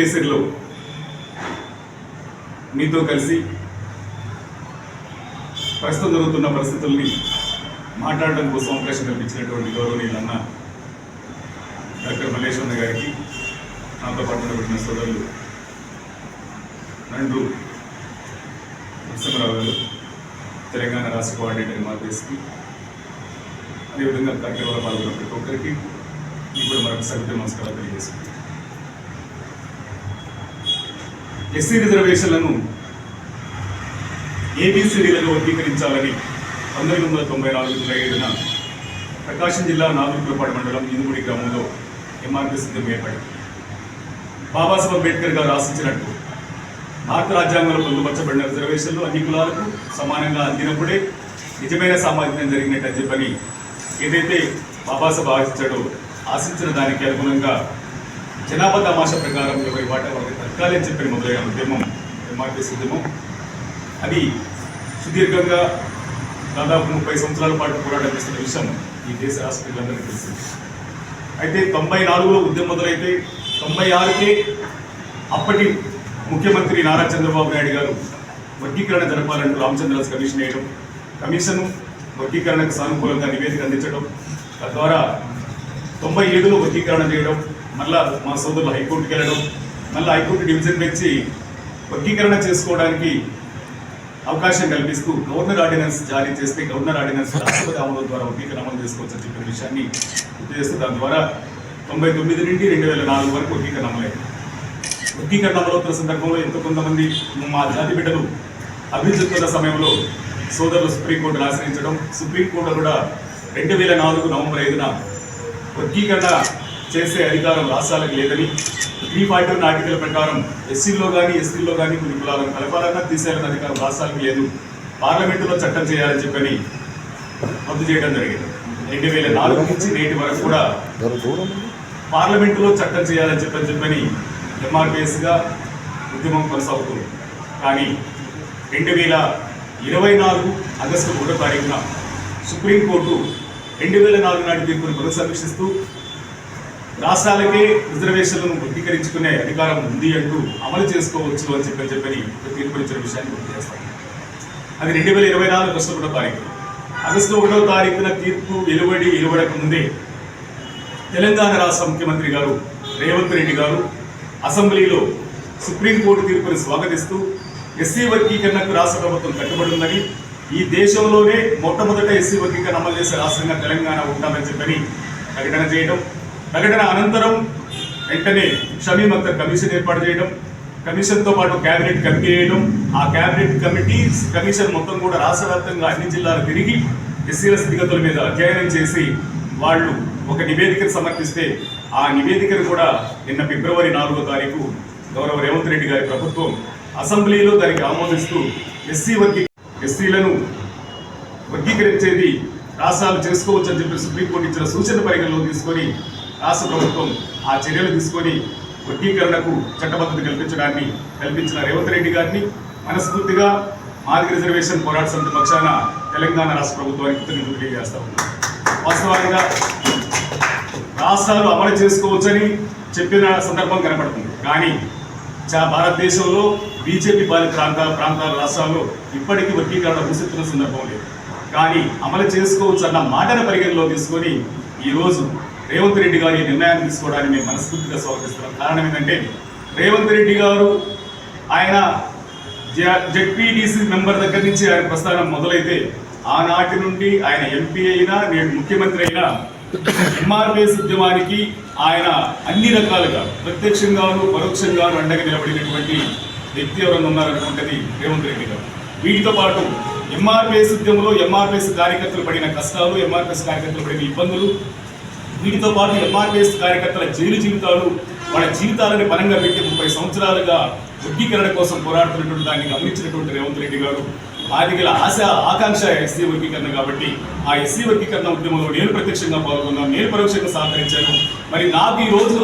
కేసరిలో మీతో కలిసి ప్రస్తుతం జరుగుతున్న పరిస్థితుల్ని మాట్లాడడం కోసం అవకాశం కల్పించినటువంటి గౌరవనీయులన్న డాక్టర్ మల్లేశ్వర గారికి నాతో పాటు ఉండబడిన సోదరులు నండు నరసింహరావు గారు తెలంగాణ రాష్ట్ర కోఆర్డినేటర్ మార్గేశ్కి అదేవిధంగా కార్యక్రమంలో పాల్గొన్న ప్రతి ఒక్కరికి ఇప్పుడు మరొకసారి నమస్కారాలు తెలియజేసుకుంటాం ఎస్సీ రిజర్వేషన్లను ఏబిసిడీలను వర్గీకరించాలని పంతొమ్మిది వందల తొంభై నాలుగు జూలై ఏడున ప్రకాశం జిల్లా నాగులపాడు మండలం ఇందుగుడి గ్రామంలో ఎంఆర్పీ సిద్ధం ఏర్పడింది. బాబాసాహెబ్ అంబేద్కర్ గారు ఆశించినట్టు భారత రాజ్యాంగంలో పొందుపరచబడిన రిజర్వేషన్లు అన్ని కులాలకు సమానంగా అందినప్పుడే నిజమైన సామాజికం జరిగినట్టు చెప్పని ఏదైతే బాబాసాహెబ్ ఆశించాడో ఆశించిన దానికి అనుగుణంగా జనాభా తమాషా ప్రకారం ఇరవై వాటా వాళ్ళకి చెప్పాను అని చెప్పిన మొదలైన ఉద్యమం ఎంఆర్పీఎస్ ఉద్యమం అది సుదీర్ఘంగా దాదాపు ముప్పై సంవత్సరాల పాటు పోరాటం చేస్తున్న విషయం ఈ దేశ రాష్ట్రాలందరికీ తెలిసింది అయితే తొంభై నాలుగులో ఉద్యమం మొదలైతే తొంభై ఆరుకే అప్పటి ముఖ్యమంత్రి నారా చంద్రబాబు నాయుడు గారు వర్గీకరణ జరపాలంటూ రామచంద్రరాజు కమిషన్ వేయడం కమిషను వర్గీకరణకు సానుకూలంగా నివేదిక అందించడం తద్వారా తొంభై ఏడులో వర్గీకరణ చేయడం మళ్ళా మా సోదరులు హైకోర్టుకి వెళ్ళడం మళ్ళీ హైకోర్టు డివిజన్ పెంచి వర్గీకరణ చేసుకోవడానికి అవకాశం కల్పిస్తూ గవర్నర్ ఆర్డినెన్స్ జారీ చేస్తే గవర్నర్ ఆర్డినెన్స్ రాష్ట్రపతి అమలు ద్వారా వర్గీకరణ అమలు చేసుకోవచ్చని చెప్పిన విషయాన్ని గుర్తు దాని ద్వారా తొంభై తొమ్మిది నుండి రెండు వేల నాలుగు వరకు వర్గీకరణ అమలైంది. వర్గీకరణ అమలవుతున్న సందర్భంలో ఎంతో కొంతమంది మా జాతి బిడ్డలు అభివృద్ధి సమయంలో సోదరులు సుప్రీంకోర్టును ఆశ్రయించడం సుప్రీంకోర్టు కూడా రెండు వేల నాలుగు నవంబర్ ఐదున వర్గీకరణ చేసే అధికారం రాష్ట్రాలకు లేదని త్రీ ఫార్టీ వన్ ఆర్టికల్ ప్రకారం ఎస్సీలో కానీ ఎస్టీలో కానీ కొన్ని కులాలను కలపాలన్నా తీసేయాలన్న అధికారం రాష్ట్రాలకు లేదు. పార్లమెంటులో చట్టం చేయాలని చెప్పని రద్దు చేయడం జరిగింది. రెండు వేల నాలుగు నుంచి నేటి వరకు కూడా పార్లమెంటులో చట్టం చేయాలని చెప్పని చెప్పని ఎంఆర్పిఎస్గా ఉద్యమం కొనసాగుతుంది. కానీ రెండు వేల ఇరవై నాలుగు ఆగస్టు ఒకటో తారీఖున సుప్రీంకోర్టు రెండు వేల నాలుగు నాటి తీర్పును పునఃసమీక్షిస్తూ రాష్ట్రాలకే రిజర్వేషన్లను వర్గీకరించుకునే అధికారం ఉంది అంటూ అమలు చేసుకోవచ్చు అని చెప్పని చెప్పని తీర్పు ఇచ్చిన విషయాన్ని గుర్తు చేస్తాను. అది రెండు వేల ఇరవై నాలుగు ఆగస్టు ఒకటో తారీఖు. ఆగస్టు ఒకటో తారీఖున తీర్పు వెలువడి వెలువడక ముందే తెలంగాణ రాష్ట్ర ముఖ్యమంత్రి గారు రేవంత్ రెడ్డి గారు అసెంబ్లీలో సుప్రీంకోర్టు తీర్పుని స్వాగతిస్తూ ఎస్సీ వర్గీకరణకు రాష్ట్ర ప్రభుత్వం కట్టుబడి ఉందని ఈ దేశంలోనే మొట్టమొదట ఎస్సీ వర్గీకరణ అమలు చేసే రాష్ట్రంగా తెలంగాణ ఉంటామని చెప్పని ప్రకటన చేయడం ప్రకటన అనంతరం వెంటనే షమీం అఖ్తర్ కమిషన్ ఏర్పాటు చేయడం కమిషన్తో పాటు క్యాబినెట్ కమిటీ వేయడం. ఆ క్యాబినెట్ కమిటీ కమిషన్ మొత్తం కూడా రాష్ట్ర వ్యాప్తంగా అన్ని జిల్లాలు తిరిగి ఎస్సీల స్థితిగతుల మీద అధ్యయనం చేసి వాళ్ళు ఒక నివేదికను సమర్పిస్తే ఆ నివేదికను కూడా నిన్న ఫిబ్రవరి నాలుగో తారీఖు గౌరవ రేవంత్ రెడ్డి గారి ప్రభుత్వం అసెంబ్లీలో దానికి ఆమోదిస్తూ ఎస్సీ వర్గీ ఎస్సీలను వర్గీకరించేది రాష్ట్రాలు చేసుకోవచ్చు అని చెప్పి సుప్రీంకోర్టు ఇచ్చిన సూచన పరిగణలో తీసుకొని రాష్ట్ర ప్రభుత్వం ఆ చర్యలు తీసుకొని వర్గీకరణకు చట్టబద్ధత కల్పించడాన్ని కల్పించిన రేవంత్ రెడ్డి గారిని మనస్ఫూర్తిగా మాదిగ రిజర్వేషన్ పోరాట సమితి పక్షాన తెలంగాణ రాష్ట్ర ప్రభుత్వానికి కృతజ్ఞతలు తెలియజేస్తా ఉన్నాం. వాస్తవానికి రాష్ట్రాలు అమలు చేసుకోవచ్చని చెప్పిన సందర్భం కనపడుతుంది. కానీ చా భారతదేశంలో బీజేపీ పాలిత ప్రాంతాల ప్రాంతాల రాష్ట్రాల్లో ఇప్పటికీ వర్గీకరణ పూసెత్తున్న సందర్భం లేదు. కానీ అమలు చేసుకోవచ్చు అన్న మాటను పరిగణలో తీసుకొని ఈరోజు రేవంత్ రెడ్డి గారు ఈ నిర్ణయాన్ని తీసుకోవడానికి మేము మనస్ఫూర్తిగా స్వాగతిస్తున్నాం. కారణం ఏంటంటే రేవంత్ రెడ్డి గారు ఆయన జెడ్పీటీసీ మెంబర్ దగ్గర నుంచి ఆయన ప్రస్థానం మొదలైతే ఆనాటి నుండి ఆయన ఎంపీ అయినా నేడు ముఖ్యమంత్రి అయినా ఎంఆర్పిఎస్ ఉద్యమానికి ఆయన అన్ని రకాలుగా ప్రత్యక్షంగాను పరోక్షంగాను అండగా నిలబడినటువంటి వ్యక్తి ఎవరైనా ఉన్నారనుకుంటది రేవంత్ రెడ్డి గారు. వీటితో పాటు ఎంఆర్పిఎస్ ఉద్యమంలో ఎంఆర్పిఎస్ కార్యకర్తలు పడిన కష్టాలు ఎంఆర్పిఎస్ కార్యకర్తలు పడిన ఇబ్బందులు వీటితో పాటు ఎంఆర్పిఎస్ కార్యకర్తల జైలు జీవితాలు వాళ్ళ జీవితాలని పరంగా పెట్టి ముప్పై సంవత్సరాలుగా వర్గీకరణ కోసం పోరాడుతున్నటువంటి దాన్ని గమనించినటువంటి రేవంత్ రెడ్డి గారు ఆదిగల ఆశ ఆకాంక్ష ఎస్సీ వర్గీకరణ కాబట్టి ఆ ఎస్సీ వర్గీకరణ ఉద్యమంలో నేను ప్రత్యక్షంగా పాల్గొన్నాను నేను పరోక్షంగా సహకరించాను. మరి నాకు ఈ రోజు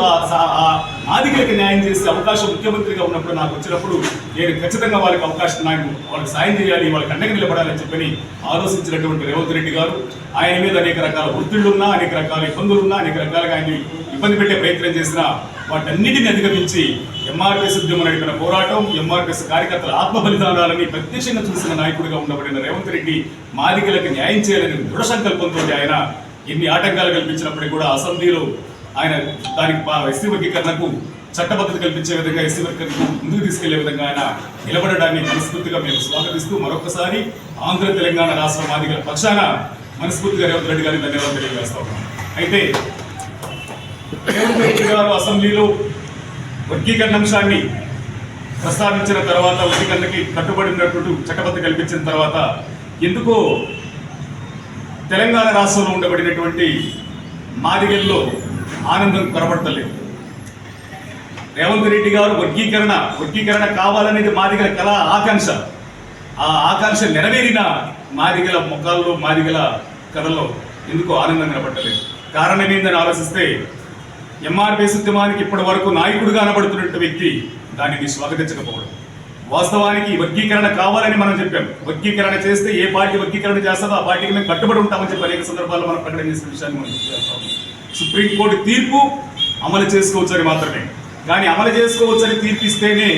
ఆదిగలకు ఆ- న్యాయం చేసే అవకాశం ముఖ్యమంత్రిగా ఉన్నప్పుడు నాకు వచ్చినప్పుడు నేను ఖచ్చితంగా వాళ్ళకి అవకాశం నాకు వాళ్ళకి సాయం చేయాలి వాళ్ళకి అండగా నిలబడాలని చెప్పని ఆలోచించినటువంటి రేవంత్ రెడ్డి గారు ఆయన మీద అనేక రకాల ఒత్తిళ్ళున్నా అనేక రకాల ఇబ్బందులున్నా అనేక రకాలుగా ఆయన్ని ఇబ్బంది పెట్టే ప్రయత్నం చేసిన వాటన్నిటిని అధిగమించి ఎంఆర్పిఎస్ ఉద్యమం నడిపిన పోరాటం ఎంఆర్పిఎస్ కార్యకర్తల ఆత్మ బలిదానాలని ప్రత్యక్షంగా చూసిన నాయకుడిగా ఉండబడిన రేవంత్ రెడ్డి మాదిగలకు న్యాయం చేయాలని దృఢ సంకల్పంతో ఆయన ఎన్ని ఆటంకాలు కల్పించినప్పటికీ కూడా అసెంబ్లీలో ఆయన దానికి ఎస్సీ వర్గీకరణకు చట్టబద్ధత కల్పించే విధంగా ఎస్సీ వర్గీకరణకు ముందుకు తీసుకెళ్ళే విధంగా ఆయన నిలబడడాన్ని మనస్ఫూర్తిగా మేము స్వాగతిస్తూ మరొకసారి ఆంధ్ర తెలంగాణ రాష్ట్ర మాదిగల పక్షాన మనస్ఫూర్తిగా రేవంత్ రెడ్డి గారిని ధన్యవాదాలు తెలియజేస్తా ఉన్నాం. అయితే రేవంత్ రెడ్డి గారు అసెంబ్లీలో వర్గీకరణ అంశాన్ని ప్రస్తావించిన తర్వాత వర్గీకరణకి కట్టుబడినటువంటి చట్టబద్ధ కల్పించిన తర్వాత ఎందుకో తెలంగాణ రాష్ట్రంలో ఉండబడినటువంటి మాదిగల్లో ఆనందం కొరబడతలేదు రేవంత్ రెడ్డి గారు వర్గీకరణ వర్గీకరణ కావాలనేది మాదిగల కళ ఆకాంక్ష. ఆ ఆకాంక్ష నెరవేరిన మాదిగల ముఖాల్లో మాదిగల కథల్లో ఎందుకు ఆనందం కనబడలేదు కారణం ఏందని ఆలోచిస్తే ఎంఆర్పిఎస్ ఉద్యమానికి ఇప్పటి వరకు నాయకుడిగా అనబడుతున్నట్టు వ్యక్తి దానిని స్వాగతించకపోవడం. వాస్తవానికి వర్గీకరణ కావాలని మనం చెప్పాం. వర్గీకరణ చేస్తే ఏ పార్టీ వర్గీకరణ చేస్తుందో ఆ పార్టీకి మేము కట్టుబడి ఉంటామని చెప్పి అనేక సందర్భాల్లో మనం ప్రకటన చేసిన విషయాన్ని మనం సుప్రీంకోర్టు తీర్పు అమలు చేసుకోవచ్చని మాత్రమే. కానీ అమలు చేసుకోవచ్చని తీర్పిస్తేనే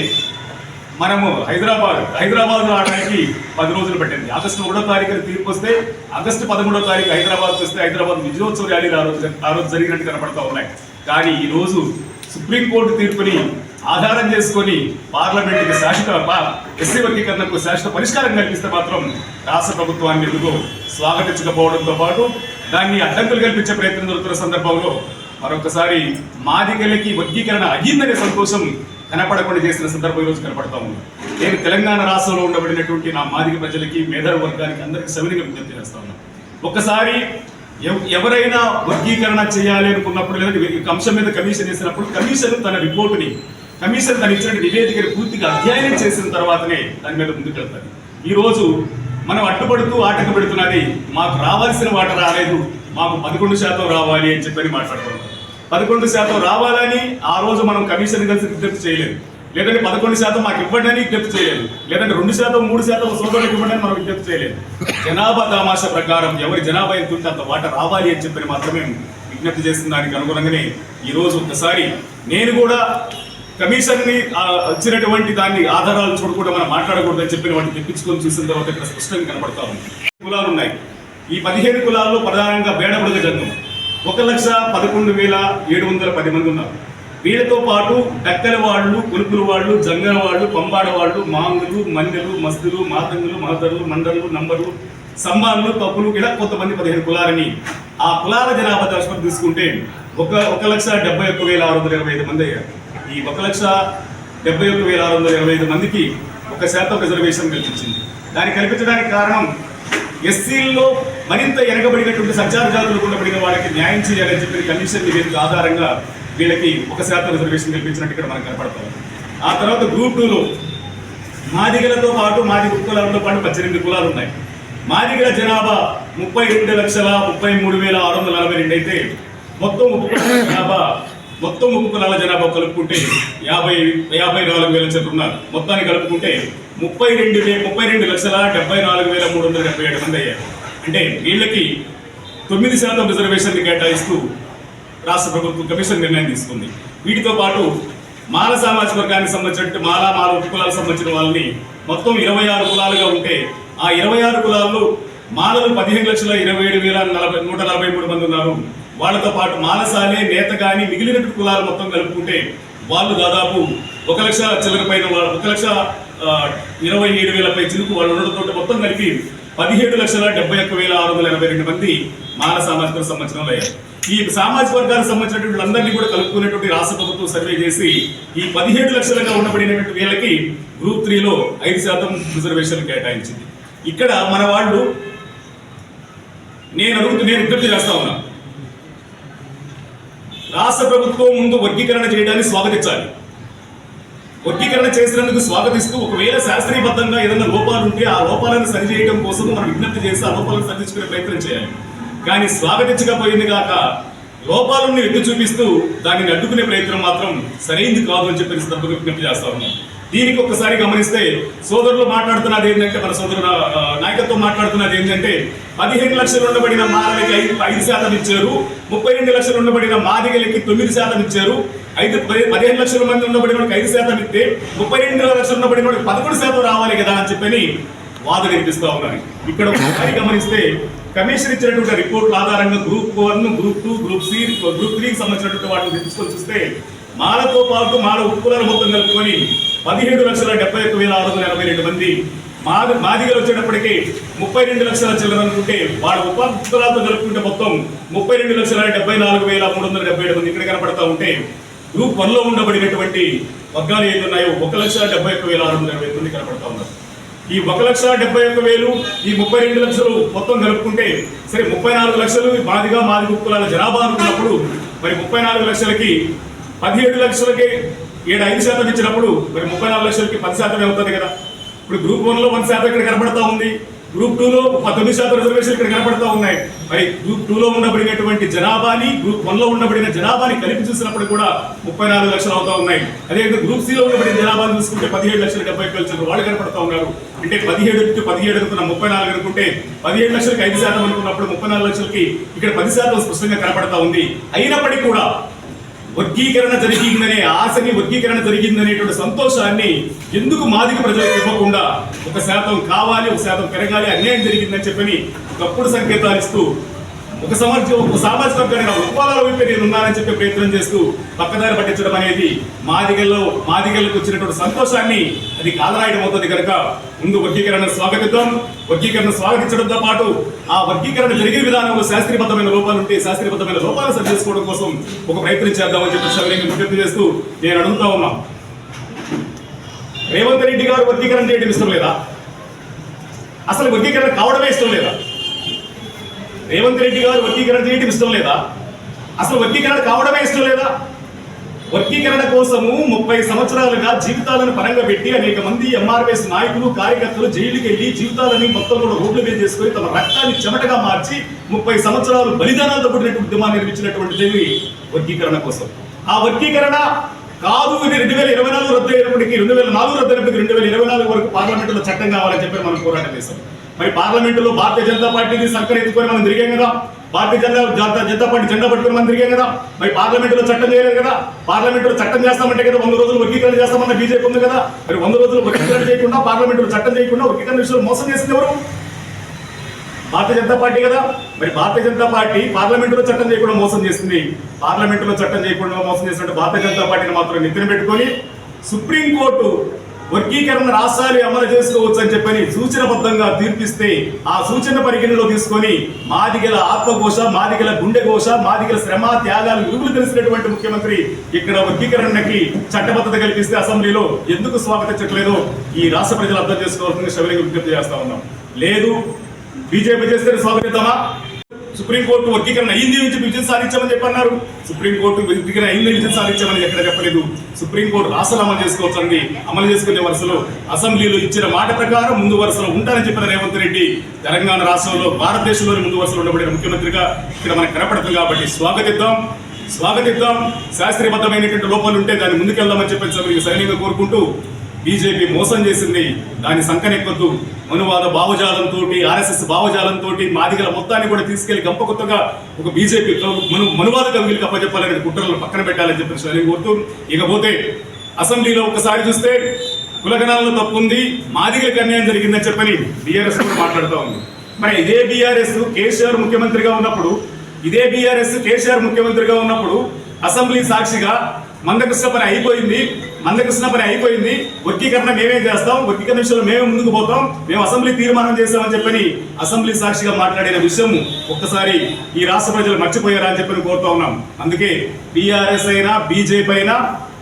మనము హైదరాబాద్ హైదరాబాద్ రావడానికి పది రోజులు పట్టింది. ఆగస్టు మూడో తారీఖున తీర్పు వస్తే ఆగస్టు పదమూడో తారీఖు హైదరాబాద్ వస్తే హైదరాబాద్ విజయోత్సవ ర్యాలీలు ఆ రోజు ఆ రోజు జరిగినట్టు కనపడతా ఉన్నాయి. కానీ ఈరోజు సుప్రీంకోర్టు తీర్పుని ఆధారం చేసుకొని పార్లమెంట్కి శాశ్వత ఎస్సీ వర్గీకరణకు శాశ్వత పరిష్కారం కల్పిస్తే మాత్రం రాష్ట్ర ప్రభుత్వాన్ని ఎందుకు స్వాగతించకపోవడంతో పాటు దాన్ని అడ్డంకులు కల్పించే ప్రయత్నం జరుగుతున్న సందర్భంలో మరొకసారి మాదిగలకి వర్గీకరణ అయ్యిందనే సంతోషం కనపడకుండా చేసిన సందర్భం ఈరోజు కనపడతా ఉంది. నేను తెలంగాణ రాష్ట్రంలో ఉండబడినటువంటి నా మాదిగ ప్రజలకి మేధావి వర్గానికి అందరికీ సవినిగా విజ్ఞప్తి చేస్తా ఉన్నాను ఒక్కసారి ఎవరైనా వర్గీకరణ చేయాలి అనుకున్నప్పుడు లేదంటే ఈ అంశం మీద కమిషన్ వేసినప్పుడు కమిషన్ తన రిపోర్టుని కమిషన్ తను ఇచ్చిన నివేదికను పూర్తిగా అధ్యయనం చేసిన తర్వాతనే దాని మీద ముందుకెళ్తారు ఈరోజు మనం అడ్డుపడుతూ ఆటకు పెడుతున్నది మాకు రావాల్సిన వాట రాలేదు మాకు పదకొండు శాతం రావాలి అని చెప్పని మాట్లాడుతున్నాం. పదకొండు శాతం రావాలని ఆ రోజు మనం కమిషన్ కలిసి విజ్ఞప్తి చేయలేదు. లేదంటే పదకొండు శాతం మాకు ఇవ్వండి అని విజ్ఞప్తి చేయలేదు. లేదంటే రెండు శాతం మూడు శాతం సోదరులకు ఇవ్వండి అని మనం విజ్ఞప్తి చేయలేదు. జనాభా తమాష ప్రకారం ఎవరి జనాభా ఎంత ఉంటే అంత వాట రావాలి అని చెప్పని మాత్రమే విజ్ఞప్తి చేస్తున్న దానికి అనుగుణంగానే ఈరోజు ఒకసారి నేను కూడా కమిషన్ని వచ్చినటువంటి దాన్ని ఆధారాలు చూడకుండా మనం మాట్లాడకూడదు అని చెప్పిన వాటిని తెప్పించుకొని చూసిన తర్వాత ఇక్కడ స్పష్టంగా కనపడతా ఉంది. కులాలు ఉన్నాయి. ఈ పదిహేను కులాల్లో ప్రధానంగా బేడబుడగ జన్మం ఒక లక్ష పదకొండు వేల ఏడు వందల పది మంది ఉన్నారు. వీళ్ళతో పాటు డక్కల వాళ్ళు కులుపుల వాళ్ళు జంగల వాళ్ళు పంబాడ వాళ్ళు మాంగులు మన్నెలు మస్తులు మాతంగులు మహతరులు మండలు నంబర్లు సంబాలు తప్పులు ఇలా కొంతమంది పదిహేను కులాలని ఆ కులాల జనాభా దర్శనం తీసుకుంటే ఒక ఒక లక్ష డెబ్బై ఒక్క వేల ఆరు వందల ఇరవై ఐదు మంది అయ్యారు. ఈ ఒక లక్ష డెబ్బై ఒక్క వేల ఆరు వందల ఇరవై ఐదు మందికి ఒక శాతం రిజర్వేషన్ కల్పించింది. దాన్ని కల్పించడానికి కారణం ఎస్సీల్లో మరింత వెనకబడినటువంటి సంచార జాతులు ఉండబడిన వాళ్ళకి న్యాయం చేయాలని చెప్పిన కమిషన్ నివేదిక ఆధారంగా వీళ్ళకి ఒక శాతం రిజర్వేషన్ కల్పించినట్టు ఇక్కడ మనకు కనపడతాం ఆ తర్వాత గ్రూప్ టూలో మాదిగలతో పాటు మాదిగ కులాలతో పాటు పద్దెనిమిది కులాలు ఉన్నాయి. మాదిగల జనాభా ముప్పై రెండు లక్షల ముప్పై మూడు వేల ఆరు వందల నలభై రెండు అయితే మొత్తం ఉప జనాభా మొత్తం ఉప కులాల జనాభా కలుపుకుంటే యాభై యాభై నాలుగు వేల చెట్లు ఉన్నారు. మొత్తాన్ని కలుపుకుంటే ముప్పై రెండు వే ముప్పై రెండు లక్షల డెబ్బై నాలుగు వేల మూడు వందల డెబ్బై ఏడు మంది అయ్యారు. అంటే వీళ్ళకి తొమ్మిది శాతం రిజర్వేషన్ కేటాయిస్తూ రాష్ట్ర ప్రభుత్వం కమిషన్ నిర్ణయం తీసుకుంది. వీటితో పాటు మాల సామాజిక వర్గానికి సంబంధించినట్టు మాల మాల ఉపకులాలకు సంబంధించిన వాళ్ళని మొత్తం ఇరవై ఆరు కులాలుగా ఉంటే ఆ ఇరవై ఆరు కులాల్లో మాలలు పదిహేను లక్షల ఇరవై ఏడు వేల నలభై నూట నలభై మూడు మంది ఉన్నారు. వాళ్ళతో పాటు మాలసాలే నేత కానీ మిగిలిన కులాలు మొత్తం కలుపుకుంటే వాళ్ళు దాదాపు ఒక లక్ష చిల్లర పైన వాళ్ళు ఒక లక్ష ఇరవై ఏడు వేల పై చిరుకు వాళ్ళు ఉండడంతో మొత్తం కలిపి పదిహేడు లక్షల డెబ్బై ఒక్క వేల ఆరు వందల ఎనభై రెండు మంది మానవ సామాజిక సంబంధించిన అయ్యారు. ఈ సామాజిక వర్గాలకు సంబంధించినటువంటి అందరినీ కూడా కలుపుకునేటువంటి రాష్ట్ర ప్రభుత్వం సర్వే చేసి ఈ పదిహేడు లక్షలుగా ఉండబడినటువంటి వీళ్ళకి గ్రూప్ త్రీలో ఐదు శాతం రిజర్వేషన్ కేటాయించింది. ఇక్కడ మన వాళ్ళు నేను అడుగుతూ నేను విజ్ఞప్తి చేస్తా ఉన్నా. రాష్ట్ర ప్రభుత్వం ముందు వర్గీకరణ చేయడాన్ని స్వాగతించాలి. వర్గీకరణ చేసినందుకు స్వాగతిస్తూ ఒకవేళ శాస్త్రీయబద్ధంగా ఏదైనా లోపాలు ఉంటే ఆ లోపాలను సరిచేయడం కోసం మనం విజ్ఞప్తి చేసి ఆ లోపాలను సరిదించుకునే ప్రయత్నం చేయాలి. కానీ స్వాగతించకపోయింది కాక లోపాలను ఎత్తి చూపిస్తూ దానిని అడ్డుకునే ప్రయత్నం మాత్రం సరైంది కాదు అని చెప్పి తప్పక విజ్ఞప్తి చేస్తా ఉన్నాను దీనికి ఒక్కసారి గమనిస్తే సోదరులు మాట్లాడుతున్నది ఏంటంటే మన సోదరుల నాయకత్వం మాట్లాడుతున్నది ఏంటంటే పదిహేను లక్షలు ఉండబడిన మాలలకి ఐదు ఐదు శాతం ఇచ్చారు ముప్పై రెండు లక్షలు ఉండబడిన మాదిగలకి తొమ్మిది శాతం ఇచ్చారు ఐదు పది- పదిహేను లక్షల మంది ఉండబడిన వాళ్ళకి ఐదు శాతం ఇస్తే ముప్పై రెండు లక్షలు ఉండబడిన వాళ్ళకి పదకొండు శాతం రావాలి కదా అని చెప్పని వాదన వినిపిస్తూ ఉన్నాయి ఇక్కడ ఒకసారి గమనిస్తే కమిషన్ ఇచ్చినటువంటి రిపోర్ట్ల ఆధారంగా group one group two group C group త్రీకి సంబంధించినటువంటి వాటిని తీసుకొని చూస్తే మాలతో పాటు మాల ఉప్పులను మొత్తం కలుపుకొని పదిహేడు లక్షల డెబ్బై ఒక్క వేల ఆరు వందల ఎనభై రెండు మంది మాది మాదిగలు వచ్చేటప్పటికి ముప్పై రెండు లక్షల చిల్లర అనుకుంటే వాళ్ళ ఉపాధులతో జరుపుకుంటే మొత్తం ముప్పై రెండు లక్షల డెబ్బై నాలుగు వేల మూడు వందల డెబ్బై ఏడు మంది ఇక్కడ కనపడతా ఉంటే గ్రూప్ వన్లో ఉండబడినటువంటి వర్గాలు ఏది ఉన్నాయో ఒక లక్ష డెబ్బై ఒక్క వేల ఆరు వందల ఇరవై మంది కనపడతా ఉన్నారు. ఈ ఒక లక్ష డెబ్బై ఒక్క వేలు ఈ ముప్పై రెండు లక్షలు మొత్తం కలుపుకుంటే సరే ముప్పై నాలుగు లక్షలు మాదిగా మాది కులాల జనాభా అనుకున్నప్పుడు మరి ముప్పై నాలుగు లక్షలకి పదిహేడు లక్షలకి ఏడు ఐదు శాతం ఇచ్చినప్పుడు మరి ముప్పై నాలుగు లక్షలకి పది శాతం అవుతుంది కదా. ఇప్పుడు గ్రూప్ వన్లో వన్ శాతం ఇక్కడ కనబడతా ఉంది. గ్రూప్ టూలో పంతొమ్మిది శాతం రిజర్వేషన్ ఇక్కడ కనబడతా ఉన్నాయి. మరి గ్రూప్ టూలో ఉండబడినటువంటి జనాభాని గ్రూప్ వన్లో ఉండబడిన జనాభాని కలిపి చూసినప్పుడు కూడా ముప్పై నాలుగు లక్షలు అవుతా ఉన్నాయి. అదేవిధంగా గ్రూప్ సిలో ఉండబడిన జనాభాని చూసుకుంటే పదిహేడు లక్షల డెబ్బై ఐదు లక్షలు వాళ్ళు కనపడతా ఉన్నారు. అంటే పదిహేడు టు పదిహేడు అనుకున్న ముప్పై నాలుగు అనుకుంటే పదిహేడు లక్షలకి ఐదు శాతం అనుకున్నప్పుడు ముప్పై నాలుగు లక్షలకి ఇక్కడ పది శాతం స్పష్టంగా కనపడతా ఉంది. అయినప్పటికీ కూడా వర్గీకరణ జరిగిందనే ఆశని వర్గీకరణ జరిగిందనేటువంటి సంతోషాన్ని ఎందుకు మాదిక ప్రజలకు ఇవ్వకుండా ఒక శాతం కావాలి ఒక శాతం పెరగాలి అన్యాయం జరిగిందని చెప్పని తప్పుడు సంకేతాలు ఇస్తూ ఒక సమాజ ఒక సామాజిక వర్గాన్ని ఉత్పాదాల వైపు నేను ఉన్నానని చెప్పే ప్రయత్నం చేస్తూ పక్కదారి పట్టించడం అనేది మాదిగల్లో మాదిగలకు వచ్చినటువంటి సంతోషాన్ని అది కాలరాయడం అవుతుంది కనుక ముందు వర్గీకరణ స్వాగతిద్దాం. వర్గీకరణ స్వాగతించడంతో పాటు ఆ వర్గీకరణ జరిగే విధానంలో శాస్త్రీయబద్ధమైన లోపాలు ఉంటే శాస్త్రీయబద్ధమైన లోపాలు సరి చేసుకోవడం కోసం ఒక ప్రయత్నం చేద్దామని చెప్పి సవినయంగా విజ్ఞప్తి చేస్తూ నేను అడుగుతా ఉన్నా. రేవంత్ రెడ్డి గారు వర్గీకరణ చేయడం ఇష్టం లేదా? అసలు వర్గీకరణ కావడమే ఇష్టం లేదా? రేవంత్ రెడ్డి గారు వర్గీకరణ చేయడం ఇష్టం లేదా? అసలు వర్గీకరణ కావడమే ఇష్టం లేదా? వర్గీకరణ కోసము ముప్పై సంవత్సరాలుగా జీవితాలను పరంగా పెట్టి అనేక మంది ఎంఆర్ఎస్ నాయకులు కార్యకర్తలు జైలుకి వెళ్ళి జీవితాలని మొత్తం కూడా రోడ్లు మీద చేసుకుని తమ రక్తాన్ని చెమటగా మార్చి ముప్పై సంవత్సరాలు బలిదానాలతో కూడినటువంటి ఉద్యమాన్ని నిర్మించినటువంటిది వర్గీకరణ కోసం. ఆ వర్గీకరణ కాదు ఇది రెండు వేల ఇరవై నాలుగు రద్దు అయినప్పటికీ రెండు వేల నాలుగు రద్దు అయినప్పటికీ రెండు వేల ఇరవై నాలుగు వరకు పార్లమెంటులో చట్టం కావాలని చెప్పి మనం పోరాటం చేశాం. మరి పార్లమెంటులో భారతీయ జనతా పార్టీని సంకర ఎత్తుకొని మనం తిరిగాం కదా. భారతీయ జనతా జనతా పార్టీ జెండా పట్టుకుని మనం తిరిగాం కదా? మరి పార్లమెంటులో చట్టం చేయలేదు కదా? పార్లమెంటులో చట్టం చేస్తామంటే కదా వంద రోజులు వర్గీకరణ చేస్తామన్న బీజేపీ ఉంది కదా? మరి వంద రోజులు వర్గీకరణ చేయకుండా పార్లమెంటులో చట్టం చేయకుండా వర్గీకరణ విషయంలో మోసం చేసింది ఎవరు? భారతీయ జనతా పార్టీ కదా? మరి భారతీయ జనతా పార్టీ పార్లమెంటులో చట్టం చేయకుండా మోసం చేస్తుంది పార్లమెంటులో చట్టం చేయకుండా మోసం చేసినట్టు భారతీయ జనతా పార్టీని మాత్రం నిద్ర పెట్టుకొని సుప్రీంకోర్టు వర్గీకరణ రాష్ట్రాలు అమలు చేసుకోవచ్చు అని చెప్పని సూచనబద్ధంగా తీర్పిస్తే ఆ సూచన పరిగణలో తీసుకొని మాదిగల ఆత్మఘోష మాదిగల గుండెఘోష మాదిగల శ్రమ త్యాగాలు విలువలు తెలిసినటువంటి ముఖ్యమంత్రి ఇక్కడ వర్గీకరణకి చట్టబద్ధత కల్పిస్తే అసెంబ్లీలో ఎందుకు స్వాగతించట్లేదో ఈ రాష్ట్ర ప్రజలు అర్థం చేసుకోవాల్సింది శబరిగా విజ్ఞప్తి చేస్తా ఉన్నాం. లేదు బీజేపీ చేస్తే స్వాగతిద్దామా సుప్రీంకోర్టు వర్గీకరణ అయింది నుంచి విజయం సాధించామని చెప్పన్నారు. సుప్రీంకోర్టు వర్గీకరణ అయింది విజయం సాధించామని ఎక్కడ చెప్పలేదు. సుప్రీంకోర్టు రాష్ట్రాలు అమలు చేసుకోవచ్చండి అమలు చేసుకునే వరుసలో అసెంబ్లీలో ఇచ్చిన మాట ప్రకారం ముందు వరుసలో ఉంటారని చెప్పిన రేవంత్ రెడ్డి తెలంగాణ రాష్ట్రంలో భారతదేశంలోని ముందు వరుసలో ఉండబడిన ముఖ్యమంత్రిగా ఇక్కడ మనకు కనపడుతుంది కాబట్టి స్వాగతిద్దాం. స్వాగతిద్దాం. శాస్త్రీయబద్ధమైనటువంటి లోపాలు ఉంటే దాన్ని ముందుకెళ్దామని చెప్పి సభ్యులకు కోరుకుంటూ బీజేపీ మోసం చేసింది. దాని సంకనెక్కొద్దు. మనువాద భావజాలంతో ఆర్ఎస్ఎస్ భావజాలంతో మాదిగల మొత్తాన్ని కూడా తీసుకెళ్ళి గంప కొత్తగా ఒక బీజేపీ మను మనువాద కవిలకు అప్పచెప్పాలనే కుట్రలను పక్కన పెట్టాలని చెప్పి సైన్యం కోరుతూ ఇకపోతే అసెంబ్లీలో ఒకసారి చూస్తే కులగణాలలో తప్పు ఉంది మాదిగలకు అన్యాయం జరిగిందని చెప్పని బీఆర్ఎస్ కూడా మాట్లాడుతూ ఉంది. మరి ఇదే బీఆర్ఎస్ కేసీఆర్ ముఖ్యమంత్రిగా ఉన్నప్పుడు ఇదే బీఆర్ఎస్ కేసీఆర్ ముఖ్యమంత్రిగా ఉన్నప్పుడు అసెంబ్లీ సాక్షిగా మందకృష్ణ పని అయిపోయింది. మందకృష్ణ పని అయిపోయింది. వర్గీకరణ మేమే చేస్తాం. వర్గీకరణ విషయంలో మేమే ముందుకు పోతాం. మేము అసెంబ్లీ తీర్మానం చేస్తామని చెప్పని అసెంబ్లీ సాక్షిగా మాట్లాడిన విషయం ఒక్కసారి ఈ రాష్ట్ర ప్రజలు మర్చిపోయారా అని చెప్పని కోరుతా ఉన్నాం. అందుకే బీఆర్ఎస్ అయినా బీజేపీ అయినా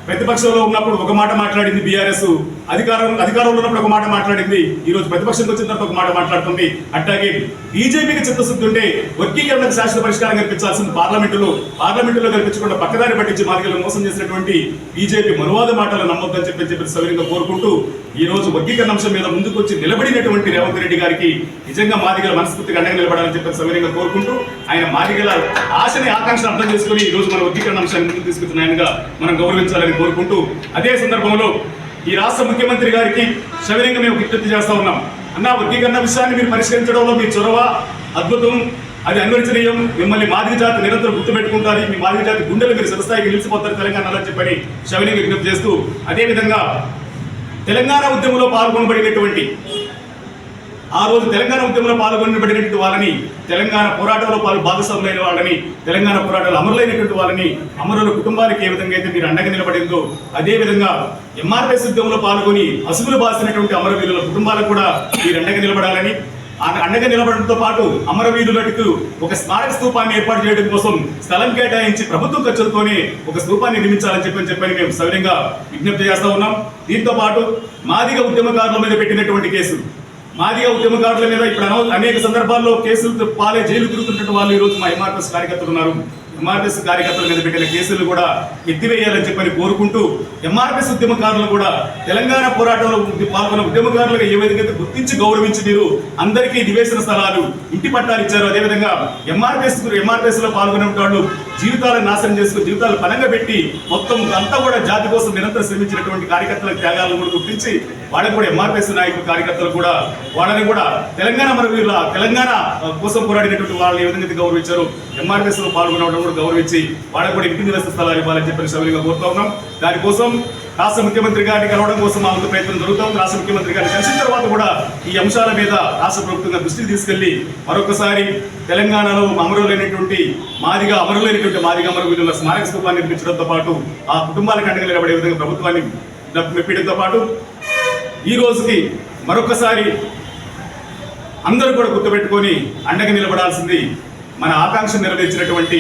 ప్రతిపక్షంలో ఉన్నప్పుడు ఒక మాట మాట్లాడింది బీఆర్ఎస్ అధికారం అధికారంలో ఉన్నప్పుడు ఒక మాట మాట్లాడింది. ఈ రోజు ప్రతిపక్షంకి వచ్చిన తర్వాత ఒక మాట మాట్లాడుతుంది. అట్లాగే బీజేపీకి చిత్తశుద్ధి ఉంటే వర్గీకరణకు శాశ్వత పరిష్కారం కల్పించాల్సింది పార్లమెంటులో పార్లమెంటులో కల్పించకుండా పక్కదారి పట్టించి మార్గంలో మోసం చేసినటువంటి బీజేపీ మనువాద మాటలు నమ్మొద్దని చెప్పి చెప్పి సవిరంగా కోరుకుంటూ ఈ రోజు వర్గీకరణ అంశం మీద ముందుకు వచ్చి నిలబడినటువంటి రేవంత్ రెడ్డి గారికి నిజంగా మాదిగల మనస్ఫూర్తిగా అండగా నిలబడాలని చెప్పి సవిరంగా కోరుకుంటూ ఆయన మాదిగల ఆశని ఆకాంక్షను అర్థం చేసుకుని ఈ రోజు మన వర్గీకరణ అంశాన్ని ముందుకు తీసుకొచ్చిన ఆయనగా మనం గౌరవించాలని కోరుకుంటూ అదే సందర్భంలో ఈ రాష్ట్ర ముఖ్యమంత్రి గారికి సవినంగా మేము విజ్ఞప్తి చేస్తూ ఉన్నాం. అన్న వర్గీకరణ విషయాన్ని మీరు పరిష్కరించడంలో మీ చొరవ అద్భుతం అది అన్వరించనీయం మిమ్మల్ని మాదిరి జాతి నిరంతరం గుర్తుపెట్టుకుంటారు. మీ మాదిరి జాతి గుండెలు మీరు సరస్థాయికి నిలిచిపోతారు తెలంగాణలో చెప్పని శవలింగ విజ్ఞప్తి చేస్తూ అదేవిధంగా తెలంగాణ ఉద్యమంలో పాల్గొనబడినటువంటి ఆ రోజు తెలంగాణ ఉద్యమంలో పాల్గొనబడినటువంటి వాళ్ళని తెలంగాణ పోరాటంలో పాలు భాగస్వాములైన వాళ్ళని తెలంగాణ పోరాటాలు అమరులైనటువంటి వాళ్ళని అమరుల కుటుంబానికి ఏ విధంగా అయితే మీరు అండగా నిలబడిందో అదేవిధంగా ఎంఆర్ఎస్ ఉద్యమంలో పాల్గొని అసుగులు బాసినటువంటి అమరవీరుల కుటుంబాలకు కూడా మీరు అండగా నిలబడాలని ఆ అండగా నిలబడడంతో పాటు అమరవీరులకు ఒక స్మారక స్థూపాన్ని ఏర్పాటు చేయడం కోసం స్థలం కేటాయించి ప్రభుత్వం ఖర్చులతోనే ఒక స్థూపాన్ని నిర్మించాలని చెప్పని చెప్పని మేము సవిరంగా విజ్ఞప్తి చేస్తా ఉన్నాం. దీంతో పాటు మాదిగ ఉద్యమకారుల మీద పెట్టినటువంటి కేసు మాదిగా ఉద్యమకారుల మీద ఇప్పుడు అనేక సందర్భాల్లో కేసులు పాలే జైలు తిరుగుతున్నట్టు వాళ్ళు ఈ రోజు మా ఎంఆర్ఎస్ కార్యకర్తలు ఉన్నారు. ఎంఆర్ఎస్ కార్యకర్తల మీద పెట్టిన కేసులు కూడా ఎత్తివేయాలని చెప్పని కోరుకుంటూ ఎంఆర్ఎస్ ఉద్యమకారులు కూడా తెలంగాణ పోరాటంలో ఉద్య- పాల్గొన్న ఉద్యమకారులుగా ఏ విధంగా గుర్తించి గౌరవించి మీరు అందరికీ నివేశన స్థలాలు ఇంటి పట్టాలు ఇచ్చారు అదేవిధంగా ఎంఆర్ఎస్ ఎంఆర్ఎస్లో పాల్గొనే వాళ్ళు జీవితాలను నాశనం చేసుకుని జీవితాలు పనంగా పెట్టి మొత్తం అంతా కూడా జాతి కోసం నిరంతరం శ్రమించినటువంటి కార్యకర్తల త్యాగాలను కూడా గుర్తించి వాళ్ళని కూడా ఎంఆర్పిఎస్ నాయకులు కార్యకర్తలు కూడా వాళ్ళని కూడా తెలంగాణ మరవీరుల తెలంగాణ కోసం పోరాడినటువంటి వాళ్ళని ఏ విధంగా గౌరవించారు ఎంఆర్పిఎస్లో పాల్గొనడం కూడా గౌరవించి వాళ్ళకి కూడా ఇంటి నివాస స్థలాలు ఇవ్వాలని చెప్పి సభ్యులుగా కోరుతా ఉన్నాం. దానికోసం రాష్ట్ర ముఖ్యమంత్రి గారిని కలవడం కోసం మా వంతు ప్రయత్నం జరుగుతాం. రాష్ట్ర ముఖ్యమంత్రి గారిని కలిసిన తర్వాత కూడా ఈ అంశాల మీద రాష్ట్ర ప్రభుత్వంగా దృష్టికి తీసుకెళ్ళి మరొకసారి తెలంగాణలో అమరులైనటువంటి మాదిగా అమరులైనటువంటి మాదిగా అమరవీరుల స్మారక స్థూపాన్ని నిర్మించడంతో పాటు ఆ కుటుంబాలకు అండగా నిలబడే విధంగా ప్రభుత్వాన్ని మెప్పించడంతో పాటు ఈ రోజుకి మరొకసారి అందరూ కూడా గుర్తుపెట్టుకొని అండగా నిలబడాల్సింది మన ఆకాంక్ష నెరవేర్చినటువంటి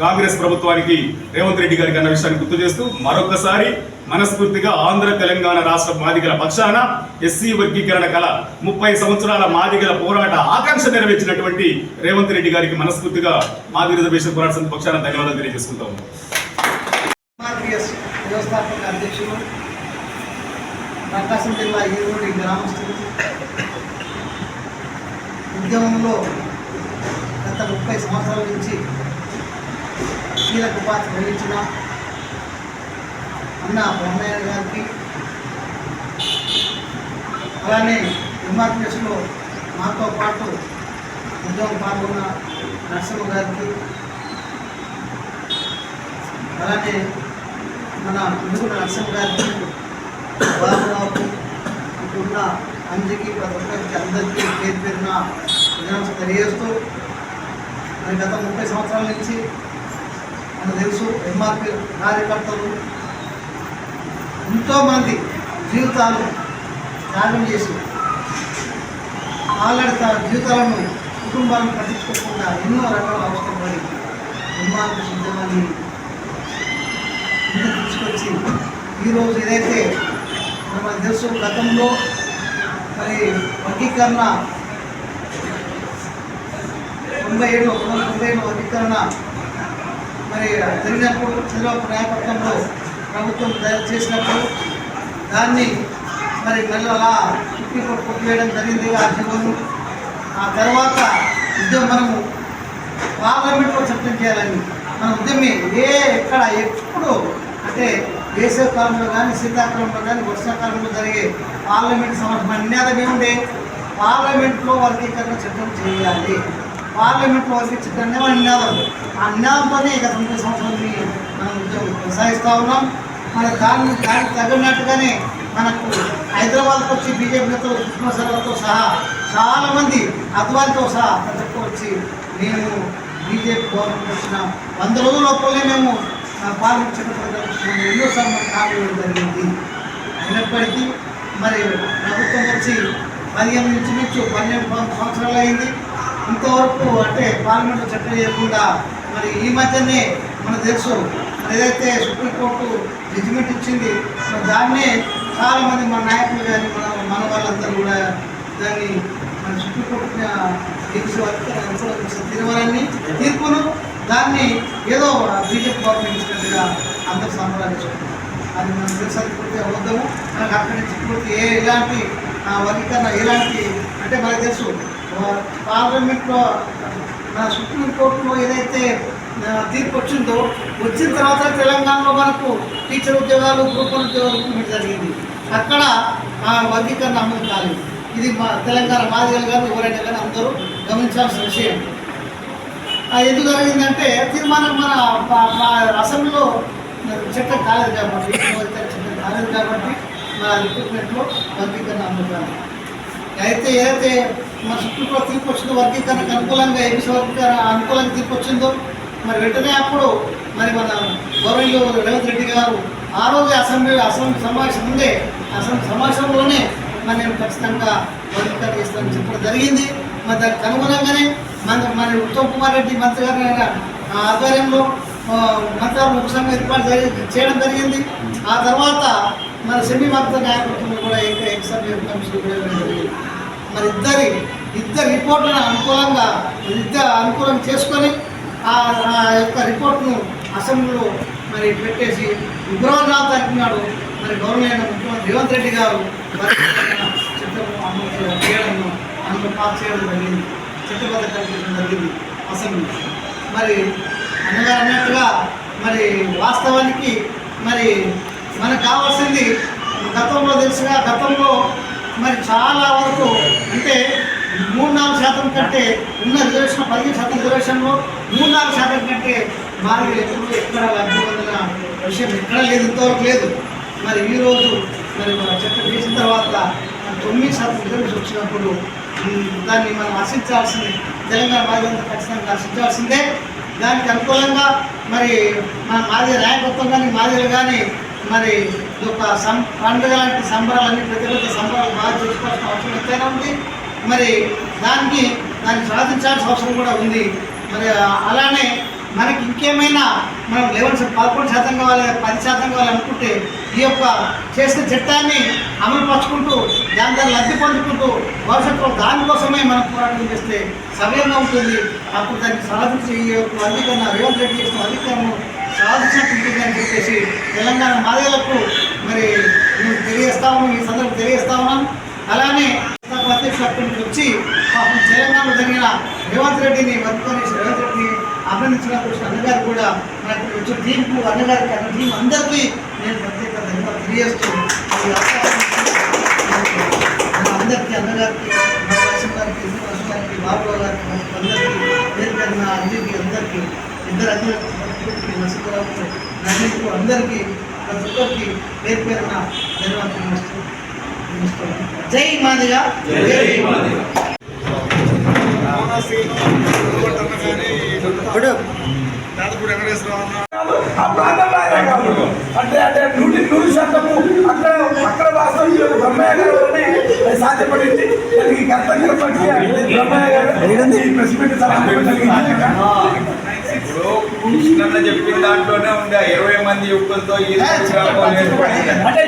కాంగ్రెస్ ప్రభుత్వానికి రేవంత్ రెడ్డి గారికి అన్న విషయాన్ని గుర్తు చేస్తూ మరొకసారి మనస్ఫూర్తిగా ఆంధ్ర తెలంగాణ రాష్ట్ర మాదిగల పక్షాన ఎస్సీ వర్గీకరణ కల ముప్పై సంవత్సరాల మాదిగల పోరాట ఆకాంక్ష నెరవేర్చినటువంటి రేవంత్ రెడ్డి గారికి మనస్ఫూర్తిగా మాది రిజర్వేషన్ పోరాట సమితి పక్షాన ధన్యవాదాలు తెలియజేసుకుంటా ఉన్నాం వ్యవస్థాపక అధ్యక్షులు ప్రకాశం జిల్లా గ్రామస్తులు. ఉద్యమంలో గత ముప్పై సంవత్సరాల నుంచి కీలక పాత్ర వహించిన అన్న బ్రహ్మయ్య గారికి. అలానే ఎంఆర్పిఎస్లో మాతో పాటు ఉద్యోగం పాల్గొన్న నరసింహ గారికి. అలానే మన ముందుకున్న నరసింహ గారికి బాబురావుకు ఇప్పుడున్న అంజకి ప్రతి ఒక్కరికి అందరికీ పేరు పేరున తెలియజేస్తూ మరి గత ముప్పై సంవత్సరాల నుంచి మనకు తెలుసు. ఎంఆర్పి కార్యకర్తలు ఎంతోమంది జీవితాలు త్యాగం చేసి ఆల్రెడీ తన జీవితాలను కుటుంబాలను పట్టించుకోకుండా ఎన్నో రకాల అవసరపడి ఎంఆర్పి సిద్ధమని తీసుకొచ్చి ఈరోజు ఏదైతే మనకు తెలుసు గతంలో మరి వర్గీకరణ తొంభై ఏడు తొంభై ఏడు వర్గీకరణ మరి జరిగినప్పుడు చంద్రబాబు నాయకత్వంలో ప్రభుత్వం తయారు చేసినప్పుడు దాన్ని మరి మళ్ళీ అలా చుట్టి కొట్టివేయడం జరిగింది ఆ జీవోను ఆ తర్వాత ఉద్యమం మనము పార్లమెంట్లో చట్టం చేయాలని మన ఉద్యమే ఏ ఎక్కడ ఎప్పుడు అంటే వేసవి కాలంలో కానీ శీతాకాలంలో కానీ వర్షాకాలంలో జరిగే పార్లమెంట్ సమర్థ మన నినాదం ఏముండే పార్లమెంట్లో వర్గీకరణ చట్టం చేయాలి. పార్లమెంట్లో వర్గీ చట్టం అనేది మన నినాదం ఆ నినాదంతోనే గత ముప్పై సంవత్సరాలని మనం ఉద్యోగం కొనసాగిస్తూ ఉన్నాం. మన దాన్ని దానికి తగినట్టుగానే మనకు హైదరాబాద్కి వచ్చి బీజేపీతో సుష్మా స్వరాజ్తో సహా చాలామంది అద్వానితో సహా ప్రతి వచ్చి నేను బీజేపీ గవర్నమెంట్ వచ్చిన వంద రోజుల లోపలనే మేము ఆ, ఎన్నోసార్లు మనకు కాపాడడం జరిగింది. అయినప్పటికీ మరి ప్రభుత్వం వచ్చి పదిహేను నుంచి నుంచి పన్నెండు సంవత్సరాలు అయింది. అంతవరకు అంటే పార్లమెంట్లో చట్టం చేయకుండా మరి ఈ మధ్యనే మనకు తెలుసు. మన ఏదైతే సుప్రీంకోర్టు జడ్జిమెంట్ ఇచ్చింది మరి దాన్నే చాలామంది మన నాయకులు కానీ మన మన వాళ్ళందరూ కూడా దాన్ని మన సుప్రీంకోర్టు తీర్చి తీర్మానాన్ని తీర్పును దాన్ని ఏదో బీజేపీ గవర్నమెంట్ ఇచ్చినట్టుగా అందరూ సంబరాలించుకుంటారు అది మనం తెలుసరి పూర్తి అవద్దాము మనకు అక్కడి నుంచి పూర్తి ఏ ఎలాంటి ఆ, వర్గీకరణ ఎలాంటి అంటే మనకు తెలుసు పార్లమెంట్లో మన సుప్రీంకోర్టులో ఏదైతే తీర్పు వచ్చిందో వచ్చిన తర్వాత తెలంగాణలో మనకు టీచర్ ఉద్యోగాలు గ్రూప్ ఉద్యోగాలు ఇంప్లిమెంట్ జరిగింది. అక్కడ ఆ వర్గీకరణ అమలు కాలేదు. ఇది మా తెలంగాణ మాదిగలు కానీ ఎవరైనా కానీ అందరూ గమనించాల్సిన విషయం. ఎందుకు జరిగిందంటే తీర్మానం మన మా అసెంబ్లీలో చట్టం కాలేదు కాబట్టి చట్టం కాలేదు కాబట్టి మన రిక్రూట్మెంట్లో వర్గీకరణ అమలు కాలేదు. అయితే ఏదైతే మన సుప్రీంకోర్టు తీర్పు వచ్చిందో వర్గీకరణకు అనుకూలంగా ఏబీసీ వర్గీకరణ అనుకూలంగా తీర్పు వచ్చిందో మరి వెంటనే అప్పుడు మరి మన గౌరవ రేవంత్ రెడ్డి గారు ఆ రోజు అసెంబ్లీ అసెంబ్లీ సమావేశం ఉందే అసెంబ్లీ సమావేశంలోనే మరి నేను ఖచ్చితంగా వర్గీకరణ చేస్తానని చెప్పడం జరిగింది. మరి దానికి అనుగుణంగానే మన మన ఉత్తమ్ కుమార్ రెడ్డి మంత్రి గారి ఆ, ఆధ్వర్యంలో ఆ, మంత్రిగారు ఉపసంఘం ఏర్పాటు జరి- చేయడం జరిగింది. ఆ తర్వాత మన సెమీ మత నాయకత్వంలో కూడా ఏక ఎక్సర్ కమిషన్ కూడా జరిగింది. మరి ఇద్దరి ఇద్దరు రిపోర్ట్లను అనుకూలంగా ఇద్దరు అనుకూలం చేసుకొని ఆ యొక్క రిపోర్ట్ను అసెంబ్లీలో మరి పెట్టేసి ఉగ్రవాదాలు నాలుగు మరి గవర్నమెంట్ ముఖ్యమంత్రి రేవంత్ రెడ్డి గారు పరిపాలన అమలు చేయడం అందులో పాస్ చేయడం జరిగింది. చట్టబద్ధ కల్పించడం జరిగింది అసెంబ్లీ మరి అన్నగారు అన్నట్టుగా మరి వాస్తవానికి మరి మనకు కావాల్సింది గతంలో తెలుసుగా గతంలో మరి చాలా వరకు అంటే మూడు నాలుగు శాతం కంటే ఉన్న రిజర్వేషన్ పదిహేను శాతం రిజర్వేషన్లో మూడు నాలుగు శాతం కంటే మార్గం ఎప్పుడు ఎక్కడ లబ్ధి పొందిన విషయం ఎక్కడా లేదు ఇంతవరకు లేదు. మరి ఈరోజు మరి మన చట్టం చేసిన తర్వాత తొమ్మిది శాతం రిజర్వేషన్ వచ్చినప్పుడు దాన్ని మనం ఆశించాల్సింది. తెలంగాణ బాధ్యత ఖచ్చితంగా ఆశించాల్సిందే. దానికి అనుకూలంగా మరి మన మాది నాయకత్వం కానీ మాదిలు కానీ మరి ఒక సం పండుగ లాంటి సంబరాలన్నీ ప్రతి ఒక్క సంబరాలు బాగా చేసుకోవాల్సిన అవసరం ఎంతైనా ఉంది. మరి దానికి దాన్ని సాధించాల్సిన అవసరం కూడా ఉంది. మరి అలానే మనకి ఇంకేమైనా మనం లెవెన్ పదకొండు శాతం కావాలి పది శాతం కావాలి అనుకుంటే ఈ యొక్క చేసిన చట్టాన్ని అమలు పరుచుకుంటూ దాని ద్వారా లబ్ధి పొందుకుంటూ భవిష్యత్తులో దానికోసమే మనం పోరాటం చేస్తే సవ్యంగా ఉంటుంది. అప్పుడు దాన్ని సాధించి ఈ యొక్క వర్గీకరణ రేవంత్ రెడ్డి చేసిన అధికారము సాధించినట్టు అని చెప్పేసి తెలంగాణ మాదిగలకు మరి మేము తెలియజేస్తా ఉన్నాను ఈ సందర్భం తెలియజేస్తా ఉన్నాం అలానే ప్రత్యక్ష వచ్చి పాపం తెలంగాణలో జరిగిన రేవంత్ రెడ్డిని వర్గీకరణ రేవంత్ రెడ్డిని అభినందించిన కృష్ణ అన్నగారు కూడా మనకి వచ్చిన టీంకు అన్నగారికి అన్న టీం అందరికీ నేను ప్రత్యేక ధన్యవాదాలు తెలియజేస్తూ అందరికీ అన్నగారికి గారికి ఇద్దరు గారికి బాబు గారికి అందరికీ అందరికీ అందరికీ ఇద్దరు అందరికీ నరసింహరావు నవీన్కు అందరికీ ప్రతి ఒక్కరికి పేరు పేరున ధన్యవాదాలు. జై మాదిగా. అంటే అంటే నూటి నూరు శాతము అక్కడ అక్కడ బ్రహ్మయ్య గారు సాధ్యపడింది. దానికి బ్రహ్మయ్య గారు ఇప్పుడు కృష్ణన్న చెప్పిన దాంట్లోనే ఉంది ఆ ఇరవై మంది యువకులతో ఈ. అంటే